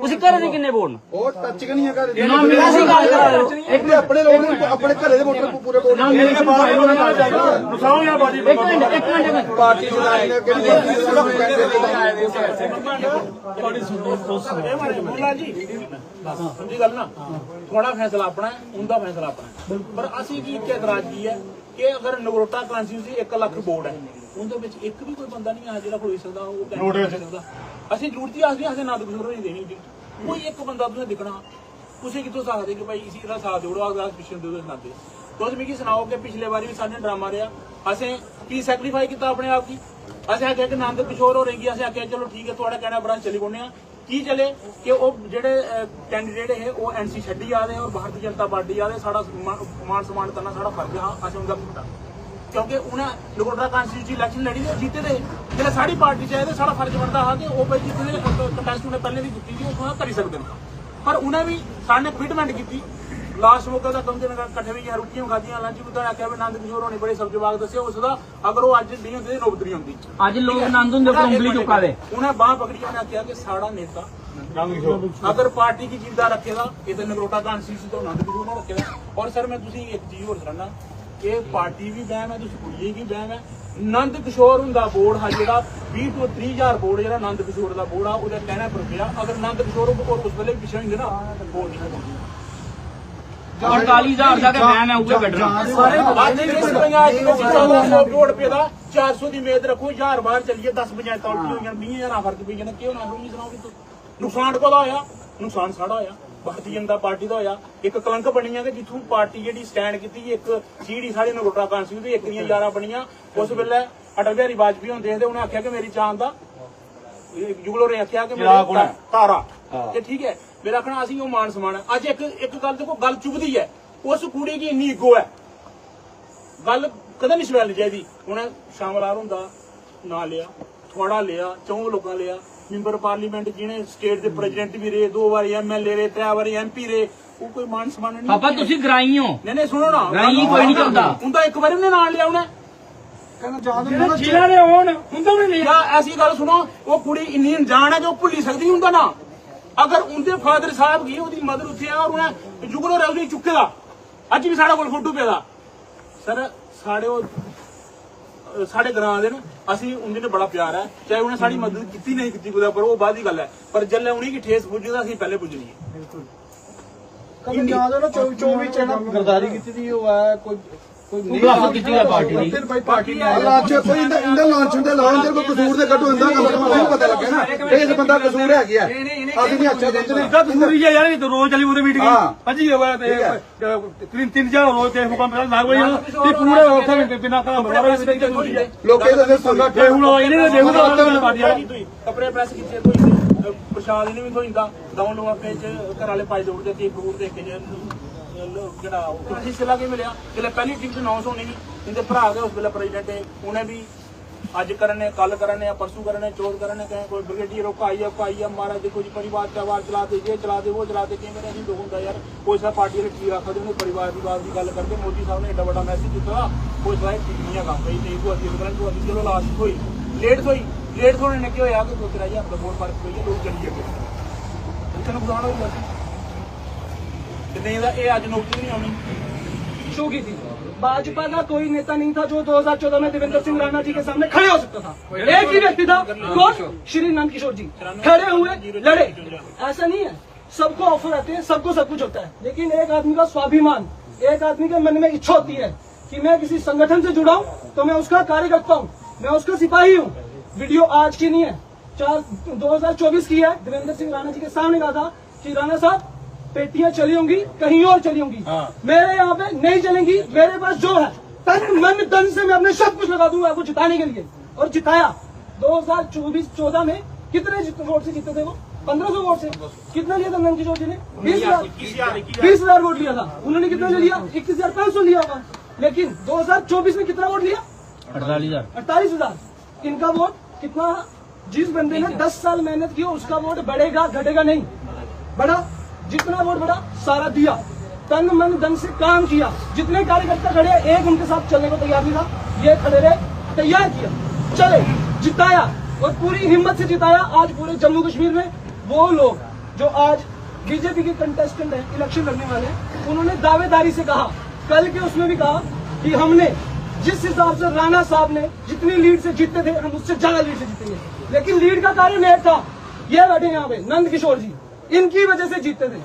ਉਸੇ ਘਰ ਦੇ ਕਿੰਨੇ ਬੋਲਣ ਉਹ ਟੱਚ ਕਿ ਨਹੀਂ ਹੈ ਘਰ ਅਸੀਂ ਗੱਲ ਕਰਾ ਲਓ ਇੱਕ ਨੇ ਆਪਣੇ ਲੋਕ ਨੇ ਆਪਣੇ ਘਰੇ ਦੇ ਵੋਟਰ ਪੂਰੇ ਕੋਲ ਇਹ ਕਿ ਬਾਹਰ ਉਹਨਾਂ ਨਾਲ ਜਾਏਗਾ ਨੁਕਸਾਨ ਆ ਬਾਜੀ ਇੱਕ ਮਿੰਟ ਇੱਕ ਮਿੰਟ ਪਾਰਟੀ ਚਲਾਈ ਨੇ ਕਿਹੜੀ ਬੋਲਾ ਜੀ ਸਮਝੀ ਗੱਲ ਨਾ ਤੁਹਾਡਾ ਫੈਸਲਾ ਆਪਣਾ ਹੈ ਉਹਦਾ ਫੈਸਲਾ ਆਪਣਾ ਹੈ। ਪਰ ਅਸੀਂ ਕੀ ਇਤਰਾਜ਼ ਕੀ ਹੈ ਕਿ ਅਗਰ ਨਗਰੋਟਾ ਕਾਂਸਟੀਟਿਊਂਸੀ 1 ਲੱਖ ਬੋਰਡ ਹੈ ਉਹਦੇ ਵਿੱਚ ਇੱਕ ਵੀ ਕੋਈ ਬੰਦਾ ਨਹੀਂ ਆ ਜਿਹੜਾ ਖੋਲ ਸਕਦਾ ਉਹ ਕੈਂਡੀਡੇਟ ਸਕਦਾ। ਅਸੀਂ ਜ਼ਰੂਰਤ ਹੀ ਆਸਦੀ ਅਸੀਂ ਨੰਦ ਕਿਸ਼ੋਰ ਨਹੀਂ ਦੇਣੀ ਜੀ। ਕੋਈ ਇੱਕ ਬੰਦਾ ਤੁਸੀਂ ਦਿਖਣਾ ਤੁਸੀਂ ਕਿੱਥੋਂ ਸਕਦੇ ਕਿ ਭਾਈ ਇਸੇ ਦਾ ਸਾਥ ਦਿਓ ਅਗਲਾ ਪਿਛਲੇ ਦੇ ਦੋ ਨਾਦੇ ਤੁਸੀਂ ਮੈਨੂੰ ਸੁਣਾਓ ਕਿ ਪਿਛਲੇ ਵਾਰੀ ਵੀ ਸਾਡੇ ਡਰਾਮਾ ਰਿਹਾ। ਅਸੀਂ ਕੀ ਸੈਕਰੀਫਾਈ ਕੀਤਾ ਆਪਣੇ ਆਪ ਕੀ ਅਸੀਂ ਆਖਿਆ ਕਿ ਨੰਦ ਕਿਸ਼ੋਰ ਹੋ ਰਹੇਗੀ ਅਸੀਂ ਆਖਿਆ ਚਲੋ ਠੀਕ ਹੈ ਤੁਹਾਡਾ ਕਹਿਣਾ ਬੜਾ ਚਲੀ ਪਾਉਂਦੇ ਆ ਕੀ ਚਲੇ ਕਿ ਉਹ ਜਿਹੜੇ ਕੈਂਡੀਡੇਟ ਹੈ ਉਹ ਐਨਸੀ ਛੱਡੀ ਜਾ ਰਹੇ ਔਰ ਭਾਰਤੀ ਜਨਤਾ ਪਾਰਟੀ ਆ ਸਾਡਾ ਮਾਨ ਸਨਮਾਨ ਕਰਨਾ ਸਾਡਾ ਫਰਜ਼ ਆ, ਅਸੀਂ ਉਹਦਾ ਕਿਉਂਕਿ ਉਹਨਾਂ ਲਗੋਟਾ ਕਾਂਸਟੀਟਿਊਸ਼ਨ ਇਲੈਕਸ਼ਨ ਲੜੀ ਤੇ ਜਿੱਤੇ ਦੇ ਜਿਹੜਾ ਸਾਡੀ ਪਾਰਟੀ ਚ ਆਏ ਤੇ ਸਾਡਾ ਫਰਜ਼ ਬਣਦਾ ਹੈ ਕਿ ਉਹ ਭਾਈ ਜਿੱਤੇ ਕੰਟੈਸਟ ਉਹਨੇ ਪਹਿਲੇ ਵੀ ਕੀਤੀ ਸੀ, ਉਹ ਕਰੀ ਸਕਦੇ ਨੇ। ਪਰ ਉਹਨੇ ਵੀ ਸਾਡੇ ਕਮਿਟਮੈਂਟ ਕੀਤੀ। ਲਾਸਟ ਮੌਕਾ ਦਾ ਕਮ ਦੇ ਇਕੱਠੇ ਵੀ ਰੋਟੀਆਂ ਖਾਧੀਆਂ ਲੰਚ ਵੀ ਤਾਂ ਆਖਿਆ ਵੀ ਆਨੰਦ ਕਿਸ਼ੋਰ ਹੋਣੀ ਬੜੇ ਸਬਜ਼ ਬਾਗ ਦੱਸਿਆ ਉਸ ਦਾ ਅਗਰ ਉਹ ਅੱਜ ਨਹੀਂ ਹੁੰਦੇ ਨੌਬਤਰੀ ਹੁੰਦੀ। ਅੱਜ ਲੋਕ ਆਨੰਦ ਹੁੰਦੇ ਪਰ ਉਂਗਲੀ ਚੁੱਕਾ ਦੇ। ਉਹਨਾਂ ਬਾਹ ਪਕੜੀ ਉਹਨਾਂ ਆਖਿਆ ਕਿ ਸਾਡਾ ਨੇਤਾ। ਅਗਰ ਪਾਰਟੀ ਕੀ ਜਿੰਦਾ ਰੱਖੇਗਾ ਇਹ ਤਾਂ ਨਗਰੋਟਾ ਦਾ ਅਨਸੀਸੀ ਤੋਂ ਆਨੰਦ ਕਿਸ਼ੋਰ ਨਾਲ ਰੱਖੇਗਾ। ਔਰ ਸਰ ਮੈਂ ਤੁਸੀਂ ਇੱਕ ਚੀਜ਼ ਹੋਰ ਸੁਣਾਣਾ ਕਿ ਪਾਰਟੀ ਵੀ ਬਹਿਮ ਹੈ ਤੁਸੀਂ ਕੁੜੀਏ ਕੀ ਬਹਿਮ ਹੈ? ਨੰਦ ਕਿਸ਼ੋਰ ਹੁੰਦਾ ਬੋਰਡ ਹੈ ਜਿਹੜਾ 20 ਤੋਂ 30000 ਬੋਰਡ ਜਿਹੜਾ ਨੰਦ ਕਿਸ਼ੋਰ ਦਾ ਬੋਰਡ ਆ ਉਹਦਾ ਕਹਿਣਾ ਪਰ ਪਿਆ ਅਗਰ ਨੰਦ ਕਿਸ਼ੋਰ ਉਹ ਉਸ ਵੇਲੇ ਪਿਛੇ ਹੁੰਦੇ ਨਾ ਬੋਰਡ ਨਹੀਂ ਹੁੰਦਾ 45000 ਦਾ ਮੈਂ ਮੈਂ ਉੱਪਰ ਕੱਢਣਾ। ਕਰੋੜ ਰੁਪਏ ਦਾ 400 ਦੀ ਉਮੀਦ ਰੱਖੋ 1000 ਬਾਹਰ ਚੱਲੀਏ 10 ਪੰਚਾਇਤਾਂ ਉਲਟੀ ਹੋਈਆਂ 20000 ਫ਼ਰਕ ਪਈ ਜਾਣਾ ਕਿਉਂ ਨਾ ਰੂਮੀ ਸੁਣਾਓ ਕਿ ਨੁਕਸਾਨ ਕੋਦਾ ਹੋਇਆ ਨੁਕਸਾਨ ਸਾਡਾ ਹੋਇਆ ਭਾਰਤੀ ਜਨਤਾ ਪਾਰਟੀ ਦਾ ਹੋਇਆ। ਇੱਕ ਕਲੰਕ ਬਣੀ ਆ ਕਿ ਜਿੱਥੋਂ ਪਾਰਟੀ ਜਿਹੜੀ ਸਟੈਂਡ ਕੀਤੀ ਇੱਕ ਸੀੜੀ ਸਾਡੇ ਨਗੋਟਾ ਕਾਂਸੀ ਦੀ ਇੱਕ ਦੀਆਂ 11 ਬਣੀਆਂ। ਉਸ ਵੇਲੇ ਅਟਲ ਬਿਹਾਰੀ ਵਾਜਪੇਈ ਹੁੰਦੇ ਦੇਖਦੇ ਉਹਨੇ ਆਖਿਆ ਕਿ ਮੇਰੀ ਜਾਨ ਦਾ ਜੁਗਲੋ ਨੇ ਆਖਿਆ ਕਿ ਮੇਰਾ ਤਾਰਾ ਤੇ ਠੀਕ ਹੈ। ਮੇਰਾ ਆਖਣਾ ਅਸੀਂ ਉਹ ਮਾਨ ਸਮਾਨ ਅੱਜ ਇੱਕ ਇੱਕ ਗੱਲ ਦੇਖੋ ਗੱਲ ਚੁਭਦੀ ਹੈ। ਉਸ ਕੁੜੀ ਦੀ ਇੰਨੀ ਈਗੋ ਹੈ। ਗੱਲ ਕਦੇ ਨਹੀਂ ਸਵੈਲ ਚਾਹੀਦੀ। ਹੁਣ ਸ਼ਾਮਲਾਰ ਹੁੰਦਾ ਨਾ ਲਿਆ ਥੋੜਾ ਲਿਆ ਚੌਂ ਲੋਕਾਂ ਲਿਆ। ਮੈਂਬਰ ਪਾਰਲੀਮੈਂਟ ਜਿਹਨੇ ਸਟੇਟ ਦੇ ਪ੍ਰੈਜ਼ੀਡੈਂਟ ਵੀ ਰਹੇ ਦੋ ਵਾਰੀ ਐਮਐਲਏ ਰਹੇ ਤਿੰਨ ਵਾਰੀ ਐਮਪੀ ਰਹੇ ਉਹ ਕੋਈ ਮਾਨ ਸਮਾਨ ਨਹੀਂ। ਪਾਪਾ ਤੁਸੀਂ ਗਰਾਈ ਹੋ। ਨਹੀਂ ਨਹੀਂ ਸੁਣੋ ਨਾ। ਗਰਾਈ ਕੋਈ ਨਹੀਂ ਚਾਹੁੰਦਾ ਹੁੰਦਾ ਇੱਕ ਵਾਰੀ ਉਹਨੇ ਨਾਲ ਲਿਆ ਉਹਨੇ। ਜਿਨ੍ਹਾਂ ਦੇ ਹੋਣ ਹੁੰਦਾ ਨਹੀਂ ਐਸੀ ਗੱਲ ਸੁਣੋ ਉਹ ਕੁੜੀ ਇੰਨੀ ਅਣਜਾਣ ਹੈ ਉਹ ਭੁੱਲੀ ਸਕਦੀ ਹੁੰਦਾ ਨਾ। ਅਗਰ ਉਹਦੇ ਫਾਦਰ ਸਾਹਿਬ ਗਈ ਉਹਦੀ ਮਦਰ ਉੱਥੇ ਆ, ਔਰ ਉਹਨੇ ਜੁਗਲੋ ਰੌਲੀ ਚੁੱਕੇਗਾ ਅੱਜ ਵੀ ਸਾਡੇ ਕੋਲ ਫੋਟੋ ਪਿਆ ਦਾ। ਸਰ, ਸਾਡੇ ਉਹ ਸਾਡੇ ਗਰਾਂ ਦੇ ਨਾ, ਅਸੀਂ ਉਹਦੇ ਨਾਲ ਬੜਾ ਪਿਆਰ ਹੈ। ਚਾਹੇ ਉਹਨੇ ਸਾਡੀ ਮਦਦ ਕੀਤੀ ਨਹੀਂ ਕੀਤੀ ਕੋਈ ਪਰ ਉਹ ਬਾਅਦ ਦੀ ਗੱਲ ਹੈ। ਪਰ ਜੱਲੇ ਉਹਨੀ ਕੀ ਠੇਸ ਪੁੱਜਦਾ ਅਸੀਂ ਪਹਿਲੇ ਪੁੱਜਣੀ ਹੈ। ਕਦੇ ਯਾਦ ਹੈ ਨਾ 24 ਚ ਨਾ ਗਰਦਾਰੀ ਕੀਤੀ ਸੀ, ਉਹ ਆ ਕੋਈ ਕੋਈ ਖਿਲਾਫਤ ਕੀਤੀ ਹੈ ਪਾਰਟੀ ਦੀ। ਫਿਰ ਭਾਈ ਪਾਰਟੀ ਨੇ ਲਾਂਚ ਕੋਈ ਇੰਦਾ ਇੰਦਾ ਲਾਂਚ ਹੁੰਦੇ ਲਾਉਣ ਦੇ ਕੋਈ ਕਸੂਰ ਦੇ ਕੱਢੋ ਇੰਦਾ ਕਰਨਾ ਨਹੀਂ ਪਤਾ ਲੱਗਿਆ ਨਾ। ਇਸ ਬੰਦਾ ਕਸੂਰ ਹੈ ਗਿਆ ਅਸੀਂ ਨਹੀਂ ਅੱਛਾ ਸਮਝਦੇ ਤਾਂ ਤੁਸੀਂ ਯਾਰ ਇਹ ਤਾਂ ਰੋਜ਼ ਚਲੀ ਉਹਦੇ ਮੀਟਿੰਗ ਹਾਂ। ਭੱਜੀ ਹੋਇਆ ਤੇ ਤਿੰਨ ਤਿੰਨ ਜਾਂ ਰੋਜ਼ ਤੇ ਮੁਕਾਮ ਪਹਿਲਾਂ ਲੱਗ ਗਈ ਇਹ ਪੂਰੇ ਉੱਥੇ ਬਿਨਾ ਕੰਮ ਬਰਾਬਰ ਲੋਕ ਇਹ ਦੱਸਦੇ ਸੰਗਾ ਇਹ ਹੁਣ ਇਹਨੇ ਤਾਂ ਪਾਰਟੀ ਕੀ ਤੁਸੀਂ ਕੱਪੜੇ ਪ੍ਰੈਸ ਕੀਤੇ ਕੋਈ ਪ੍ਰਸ਼ਾਦ ਇਹਨੇ ਵੀ ਧੋਈਂਦਾ ਦੌਂ ਲੋਆ ਪੇਜ ਘਰ ਵਾਲੇ ਪਾਈ ਦੌੜ ਦੇ ਕੇ ਫਰੂਟ ਦੇ ਕੇ ਜੇ ਲੋ- ਜਿਹੜਾ ਉਹ ਹਿੱਸਾ ਕੇ ਮਿਲਿਆ ਜਿਹੜੇ ਪਹਿਲੀ ਟੀਮ ਚ ਅਨਾਉਂਸ ਹੋਣੀ ਸੀ ਇਹਦੇ ਭਰਾ ਦੇ ਉਸ ਵੇਲੇ ਪ੍ਰੈਜ਼ੀਡੈਂਟ ਉਹਨੇ ਵੀ ਅੱਜ ਕਰਨੇ ਕੱਲ ਕਰਨੇ ਆ ਪਰਸੂ ਕਰਨੇ ਚੌਥ ਕਰਨੇ ਕਹੇ ਕੋਈ ਬ੍ਰਿਗੇਡੀਅਰ ਉਹ ਕਾਈ ਆ ਕਾਈ ਆ ਮਹਾਰਾਜ ਦੇਖੋ ਜੀ ਪਰਿਵਾਰ ਦਾ ਵਾਰ ਚਲਾਤੇ ਇਹ ਚਲਾਤੇ ਉਹ ਚਲਾਤੇ ਕਿ ਮੇਰੇ ਅਸੀਂ ਲੋਕ ਹੁੰਦਾ ਯਾਰ ਕੋਈ ਸਾ ਪਾਰਟੀ ਵਾਲੇ ਠੀਕ ਆਖਦੇ ਉਹਨੇ ਪਰਿਵਾਰ ਦੀ ਬਾਤ ਦੀ ਗੱਲ ਕਰਦੇ ਮੋਦੀ ਸਾਹਿਬ ਨੇ ਏਡਾ ਵੱਡਾ ਮੈਸੇਜ ਦਿੱਤਾ ਕੋਈ ਸਲਾਈ ਠੀਕ ਨਹੀਂ ਹੈਗਾ ਕਈ ਨਹੀਂ ਕੋ ਅਸੀਂ ਕਰਨ ਕੋ ਅਸੀਂ ਚਲੋ ਲਾਸਟ ਹੋਈ ਲੇਟ ਹੋਈ ਲੇਟ ਹੋਣੇ ਨੇ ਕੀ ਹੋਇਆ ਕਿ 2-3000 ਦਾ ਵੋਟ ਫ਼ਰਕ ਪਈ ਹੈ ਲੋਕ ਚਲੀ ਗਏ ਇਤਨਾ ਨੁਕਸਾਨ ਹੋ ਗਿਆ नहीं आज नौकरी की थी भाजपा का कोई नेता नहीं था जो 2014 में देवेंद्र सिंह राणा जी के सामने खड़े हो सकता था एक ही व्यक्ति था कौन श्री नंद किशोर जी खड़े हुए लड़े ऐसा नहीं है सबको ऑफ़र आते हैं सबको सब कुछ होता है लेकिन एक आदमी का स्वाभिमान एक आदमी के मन में इच्छा होती है कि मैं किसी संगठन से जुड़ा हूँ तो मैं उसका कार्यकर्ता हूँ मैं उसका सिपाही हूँ वीडियो आज की नहीं है चार 2024 की है देवेंद्र सिंह राणा जी के सामने कहा था कि राणा साहब पेटियाँ चली होंगी कहीं और चली होंगी। मेरे यहाँ पे नहीं चलेंगी मेरे पास जो है तन मन धन से मैं अपने सब कुछ लगा दूँगा आपको जिताने के लिए। और जिताया 2024 14 में कितने वोट से जीते थे वो? 1500 वोट से। कितना लिया था नंद किशोर जी ने? बीस हज़ार। बीस हज़ार वोट लिया था। उन्होंने कितना ले लिया? इक्कीस हज़ार पाँच सौ लिया होगा लेकिन 2024 में कितना वोट लिया? अड़तालीस हज़ार। अड़तालीस हज़ार। इनका वोट कितना? जिस बंदे ने 10 साल मेहनत की उसका वोट बढ़ेगा घटेगा नहीं। बढ़ा जितना वोट बढ़ा सारा दिया। तन मन धन से काम किया। जितने कार्यकर्ता खड़े एक उनके साथ चलने को तैयार नहीं था। ये खड़े रहे तैयार किया। चले जिताया और पूरी हिम्मत से जिताया आज पूरे जम्मू कश्मीर में। वो लोग जो आज बीजेपी के कंटेस्टेंट है इलेक्शन लड़ने वाले हैं, उन्होंने दावेदारी से कहा। कल के उसमें भी कहा कि हमने जिस हिसाब से राणा साहब ने जितनी लीड से जीतते थे हम उससे ज़्यादा लीड से जीतेंगे। लेकिन लीड का कारण एक था। ये बैठे यहाँ पे नंद किशोर जी। इनकी वजह से जीतते थे।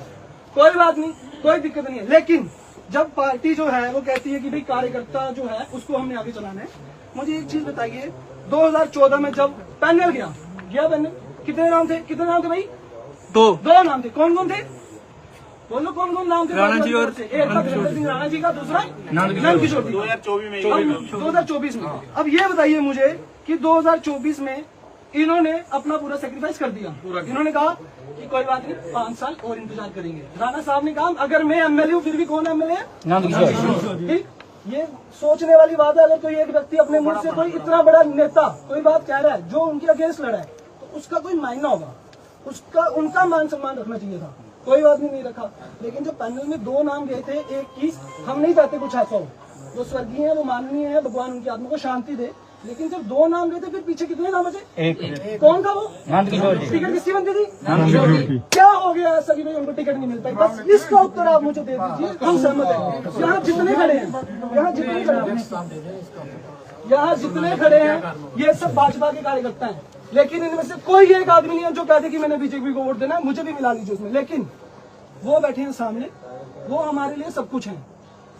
कोई बात नहीं कोई दिक्कत नहीं है। लेकिन जब पार्टी जो है वो कहती है कि भाई कार्यकर्ता जो है उसको हमने आगे चलाना है। मुझे एक चीज़ बताइए 2014 में जब पैनल गया गया पैनल? कितने नाम थे? कितने नाम थे भाई? दो। दो नाम थे। कौन कौन थे? बोलो कौन कौन नाम थे? राणा जी और एक सिंह राणा जी का दूसरा? नंद किशोर जी। 2024 में। दो हज़ार चौबीस में। अब ये बताइए मुझे कि 2024 में इन्होंने अपना पूरा सेक्रीफाइस कर दिया। इन्होंने कहा कि कोई बात नहीं पाँच साल और इंतज़ार करेंगे। राणा साहब ने कहा अगर मैं एमएलए हूँ फिर भी कौन एमएलए है? ठीक ये सोचने वाली बात है अगर कोई एक व्यक्ति अपने मुँह से कोई इतना बड़ा नेता कोई बात कह रहा है जो उनके अगेंस्ट लड़ा है तो उसका कोई मायना होगा। उसका उनका मान सम्मान रखना चाहिए था। कोई बात नहीं, नहीं रखा। लेकिन जो पैनल में दो नाम गए थे एक की हम नहीं चाहते कुछ ऐसा हो। जो स्वर्गीय है वो माननीय है भगवान उनकी आत्मा को शांति दे। लेकिन जब दो नाम थे फिर पीछे कितने नाम बचे? एक कौन था वो? टिकट किसकी बनती थी क्या हो गया सभी भाई उनको टिकट नहीं मिल पाई बस इसका उत्तर आप मुझे दे दीजिए। हम सहमत हैं। यहाँ जितने खड़े हैं यहाँ जितने खड़े हैं यहाँ जितने खड़े हैं ये सब भाजपा के कार्यकर्ता हैं। लेकिन इनमें से कोई एक आदमी नहीं है जो कहते कि मैंने बीजेपी को वोट देना है। मुझे भी मिला लीजिए उसमें लेकिन वो बैठे हैं सामने। वो हमारे लिए सब कुछ है।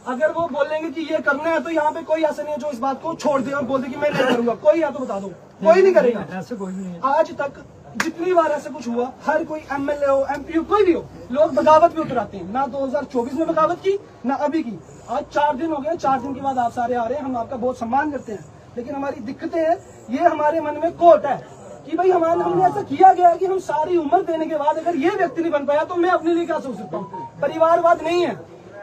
अगर वो बोलेंगे कि ये करना है तो यहाँ पे कोई ऐसा नहीं है जो इस बात को छोड़ दे और बोल दे कि मैं नहीं करूँगा। कोई या तो बता दो। कोई नहीं करेगा। ऐसे कोई नहीं आज तक जितनी बार ऐसा कुछ हुआ हर कोई एमएलए हो एमपी हो कोई भी हो लोग बगावत भी उतराते हैं। ना 2024 में बगावत की ना अभी की। आज चार दिन हो गए चार दिन के बाद आप सारे आ रहे हैं हम आपका बहुत सम्मान करते हैं। लेकिन हमारी दिक्कतें हैं ये हमारे मन में कोट है कि भाई हमारे हमने ऐसा किया गया है कि हम सारी उम्र देने के बाद अगर ये व्यक्ति नहीं बन पाया तो मैं अपने लिए क्या सोच सकता हूँ? परिवारवाद नहीं है।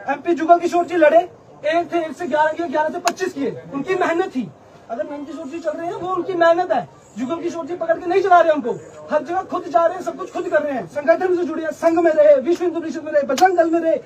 एमपी जुगल किशोर जी लड़े। एक थे एक से ग्यारह किए, ग्यारह से पच्चीस किए। उनकी मेहनत थी। अगर नंद किशोर जी चल रहे हैं वो उनकी मेहनत है। जुगल किशोर जी पकड़ के नहीं चला रहे उनको हर जगह खुद जा रहे हैं, सब कुछ खुद कर रहे हैं। संगठन से जुड़े हैं, संघ में रहे, विश्व हिंदू परिषद में रहे, बजरंग दल में रहे,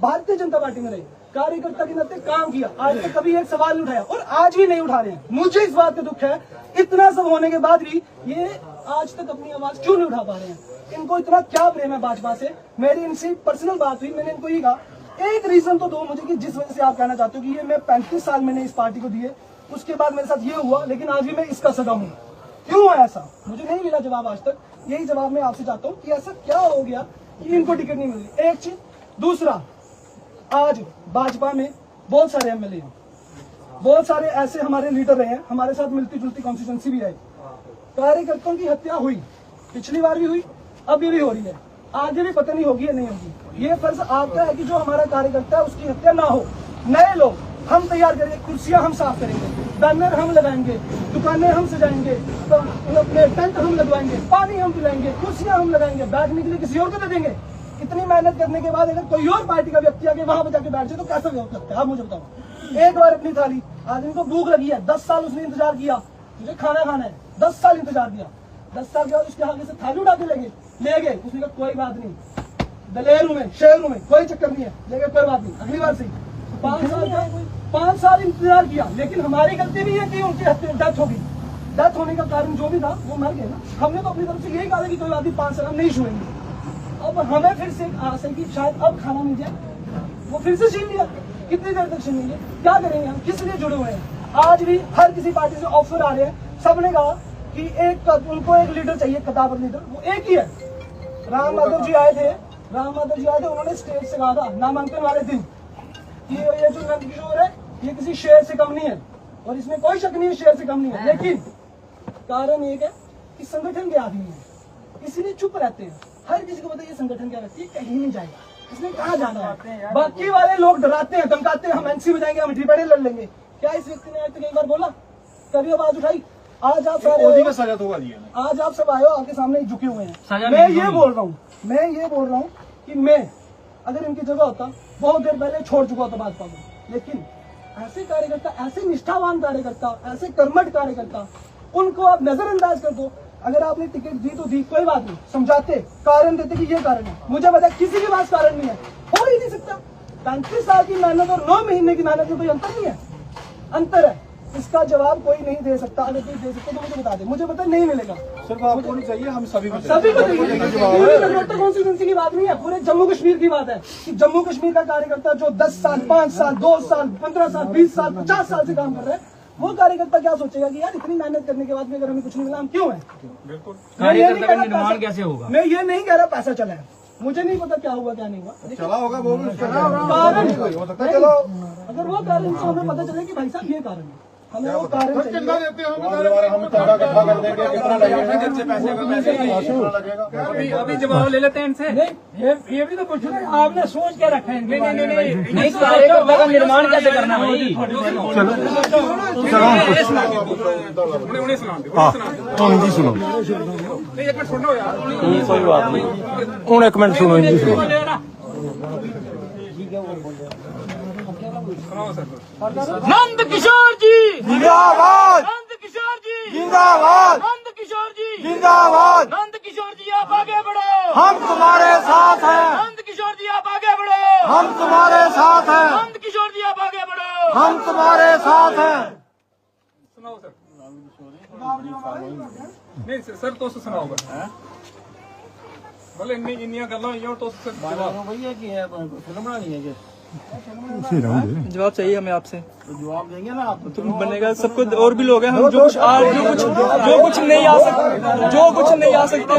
भारतीय जनता पार्टी में रहे। कार्यकर्ता के नाते काम किया। आज तक कभी एक सवाल नहीं उठाया और आज भी नहीं उठा रहे हैं। मुझे इस बात का दुख है, इतना सब होने के बाद भी ये आज तक अपनी आवाज़ क्यों नहीं उठा पा रहे हैं? इनको इतना क्या प्रेम है भाजपा से? मेरी इनसे पर्सनल बात हुई, मैंने इनको ये कहा एक रीजन तो दो मुझे कि जिस वजह से आप कहना चाहते हो कि ये मैं पैंतीस साल मैंने इस पार्टी को दिए उसके बाद मेरे साथ ये हुआ लेकिन आज भी मैं इसका सदा हूँ। क्यों है ऐसा? मुझे नहीं मिला जवाब आज तक। यही जवाब मैं आपसे चाहता हूँ कि ऐसा क्या हो गया कि इनको टिकट नहीं मिल? एक चीज़। दूसरा आज भाजपा में बहुत सारे एमएलए हैं। बहुत सारे ऐसे हमारे लीडर रहे हैं। हमारे साथ मिलती जुलती कॉन्स्टिट्यूंसी भी है। कार्यकर्ताओं की हत्या हुई। पिछली बार भी हुई अभी भी हो रही है। आगे भी पता नहीं होगी या नहीं होगी। ये फ़र्ज़ आपका है कि जो हमारा कार्यकर्ता है, उसकी हत्या ना हो। नए लोग, हम तैयार करेंगे, कुर्सियाँ हम साफ़ करेंगे, बैनर हम लगाएँगे, दुकानें हम सजाएँगे तो अपने टेंट हम लगवाएँगे, पानी हम पिलाएँगे, कुर्सियाँ हम लगाएँगे, बैठने के लिए किसी और को दे देंगे। इतनी मेहनत करने के बाद अगर कोई और पार्टी का व्यक्ति आगे वहाँ पर जाके बैठ जाए तो कैसा व्यवहार करता है? आप मुझे बताओ। एक बार अपनी थाली, आदमी को भूख लगी है, दस साल उसने इंतज़ार किया, मुझे खाना खाना है, दस साल इंतज़ार किया। दस साल के बाद उसके आगे से थाली उठा के ले गए। ले गए उसने कहा कोई बात नहीं। दलेरू में शहरों में कोई चक्कर नहीं है। ले गए कोई बात नहीं। अगली बार से पाँच साल का पाँच साल इंतज़ार किया। लेकिन हमारी गलती नहीं है कि उनकी डेथ होगी डेथ होने का कारण जो भी था वो मर गए ना। हमने तो अपनी तरफ़ से यही कहा था कि कोई बात नहीं पाँच साल हम नहीं छुएँगे। अब हमें फिर से है कि शायद अब खाना मिल जाए। वो फिर से छीन लिया। कितनी देर तक छीन छीनेंगे? क्या करेंगे हम? किस लिए जुड़े हुए हैं? आज भी हर किसी पार्टी से ऑफ़र आ रहे हैं। सबने कहा कि एक उनको एक लीडर चाहिए कदावर लीडर। वो एक ही है। राम माधव जी आए थे। राम माधव जी आए थे उन्होंने स्टेज से कहा था नामांकन वाले दिन। कि ये जो नंद किशोर है ये किसी शेर से कम नहीं है। और इसमें कोई शक नहीं है शेर से कम नहीं है। लेकिन कारण एक है कि संगठन के आदमी है। इसीलिए चुप रहते हैं। हर किसी को पता है ये संगठन क्या रहती है कहीं नहीं जाएगा। इसने कहा जाना है? बाकी वाले लोग डराते हैं धमकाते हैं हम एनसी में जाएँगे हम डिबेटे लड़ लेंगे। क्या इस व्यक्ति ने आज तक एक बार बोला? कभी आवाज़ उठाई? आज आप सब का सजा आज आप सब आयो आपके सामने झुके हुए हैं। मैं ये बोल रहा हूँ मैं ये बोल रहा हूँ कि मैं अगर इनकी जगह होता बहुत देर पहले छोड़ चुका होता भाजपा को। लेकिन ऐसे कार्यकर्ता ऐसे निष्ठावान कार्यकर्ता ऐसे कर्मठ कार्यकर्ता उनको आप नजरअंदाज कर दो। अगर आपने टिकट दी तो दी कोई बात नहीं समझाते कारण देते कि ये कारण है। मुझे पता किसी के पास कारण नहीं है हो ही नहीं सकता। पैंतीस साल की मेहनत और नौ महीने की मेहनत में कोई अंतर नहीं है। अंतर है। इसका जवाब कोई नहीं दे सकता अगर कोई दे सकता तो मुझे बता दे। मुझे पता नहीं मिलेगा। सिर्फ़ आपको नहीं चाहिए हम सभी को सभी को चाहिए। कॉन्स्टिट्यूंसी की बात नहीं है पूरे जम्मू कश्मीर की बात है। कि जम्मू कश्मीर का कार्यकर्ता जो 10 साल 5 साल 2 साल 15 साल 20 साल 50 साल से काम कर रहे हैं वो कार्यकर्ता क्या सोचेगा कि यार इतनी मेहनत करने के बाद भी अगर हमें कुछ नहीं मिला हम क्यों है? मैं ये नहीं कार्यकर्ता कह का रहा निर्माण पैसा- कैसे होगा? मैं ये नहीं कह रहा पैसा चला है। मुझे नहीं पता क्या हुआ क्या नहीं हुआ चला होगा वो कारण हो। सकता है चलो अगर वो कारण हमें पता चले कि भाई साहब ये कारण है। चंदा देते हो अभी अभी जवाब ले लेते हैं इनसे ये ये भी तो पूछो आपने सोच क्या रखा है नहीं नहीं नहीं नहीं का निर्माण कैसे करना है चलो सुनो एक मिनट सुनो यार कोई बात नहीं हूं एक मिनट सुनो हिंदी सुनो सुनाओ सर नंद किशोर जी ਜਿੰਦਾਬਾਦ नंद किशोर जी जिंदाबाद नंद किशोर जी जिंदाबाद नंद किशोर जी आप आगे बढ़ो हम तुम्हारे साथ हैं नंद किशोर जी आप आगे बढ़ो हम तुम्हारे साथ हैं नंद किशोर जी आप आगे बढ़ो हम तुम्हारे साथ हैं सुनाओ सर नहीं सर सर तुस सर जवाब भैया की है फ़िल्म बनानी है जवाब चाहिए हमें आपसे तो जवाब देंगे ना आप तुम बनेगा सबको और भी लोग हैं हम जो कुछ आज जो कुछ जो कुछ नहीं आ सकते जो कुछ नहीं आ सकते